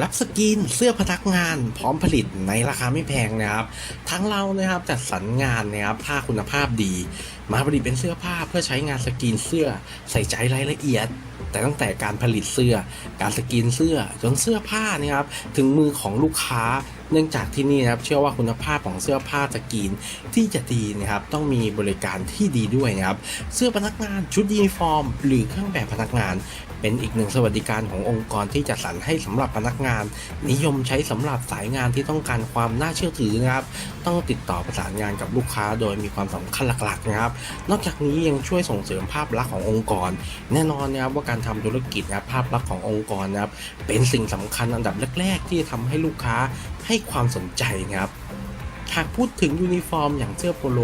รับสกินเสื้อพนักงาน พร้อมผลิตในราคาไม่แพงนะครับ ทั้งเรานะครับจัดสรรงานนะครับผ้าคุณภาพดี มาผลิตเป็นเสื้อผ้าเพื่อใช้งานสกินเสื้อใส่ใจรายละเอียด แต่ตั้งแต่การผลิตเสื้อ การสกินเสื้อจนเสื้อผ้านะครับถึงมือของลูกค้า เนื่องจากที่นี่นะครับเชื่อว่าคุณภาพของเสื้อผ้าสกรีนที่จะดีนะครับต้องมีบริการที่ดีด้วยนะครับเสื้อพนักงานชุดยูนิฟอร์ม หรือเครื่องแบบพนักงาน เป็นอีกหนึ่งสวัสดิการขององค์กรที่จัดสรรให้สำหรับพนักงาน นิยมใช้สำหรับสายงานที่ต้องการความน่าเชื่อถือนะครับต้องติดต่อประสานงานกับลูกค้าโดยมีความสำคัญหลักๆนะครับ นอกจากนี้ยังช่วยส่งเสริมภาพลักษณ์ขององค์กร แน่นอนนะครับว่าการทำธุรกิจนะครับภาพลักษณ์ขององค์กรนะครับเป็นสิ่งสำคัญอันดับแรก ๆ ที่จะทำให้ลูกค้า ให้ความสนใจครับหากพูดถึงยูนิฟอร์มอย่างเสื้อโปโล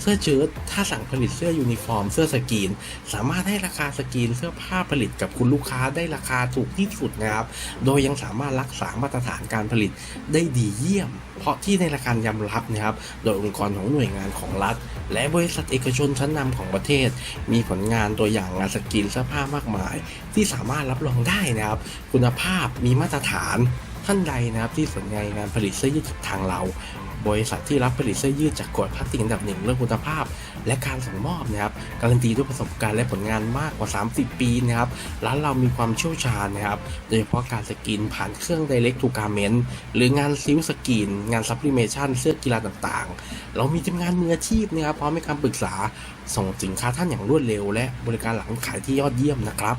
เสื้อเชิ้ตถ้าสั่งผลิตเสื้อยูนิฟอร์ม เสื้อสกรีน สามารถให้ราคาสกรีนเสื้อผ้าผลิตกับคุณลูกค้าได้ราคาถูกที่สุดนะครับ โดยยังสามารถรักษามาตรฐานการผลิตได้ดีเยี่ยม เพราะที่ในรากายอมรับนะครับ โดยองค์กรของหน่วยงานของรัฐ และบริษัทเอกชนชั้นนำของประเทศ มีผลงานตัวอย่างงานสกรีนเสื้อผ้ามากมาย ที่สามารถรับรองได้นะครับ คุณภาพมีมาตรฐาน ท่านใดนะครับที่สนใจงานผลิตเสื้อยืดจากทางเรา บริษัทที่รับผลิตเสื้อยืดจากกฎพลาสติกอันดับหนึ่งเรื่องคุณภาพ และการส่งมอบนะครับการันตีด้วยประสบการณ์และผลงานมากกว่า 30 ปีนะครับร้านเรามีความเชี่ยวชาญนะครับโดยเฉพาะการสกรีนผ่านเครื่อง Direct to Garment หรืองานซิลสกรีน งาน Sublimation เสื้อกีฬาต่างๆ เรามีทีมงานมืออาชีพนะครับพร้อมให้คำปรึกษาส่งสินค้าท่านอย่างรวดเร็ว และบริการหลังขายที่ยอดเยี่ยมนะครับ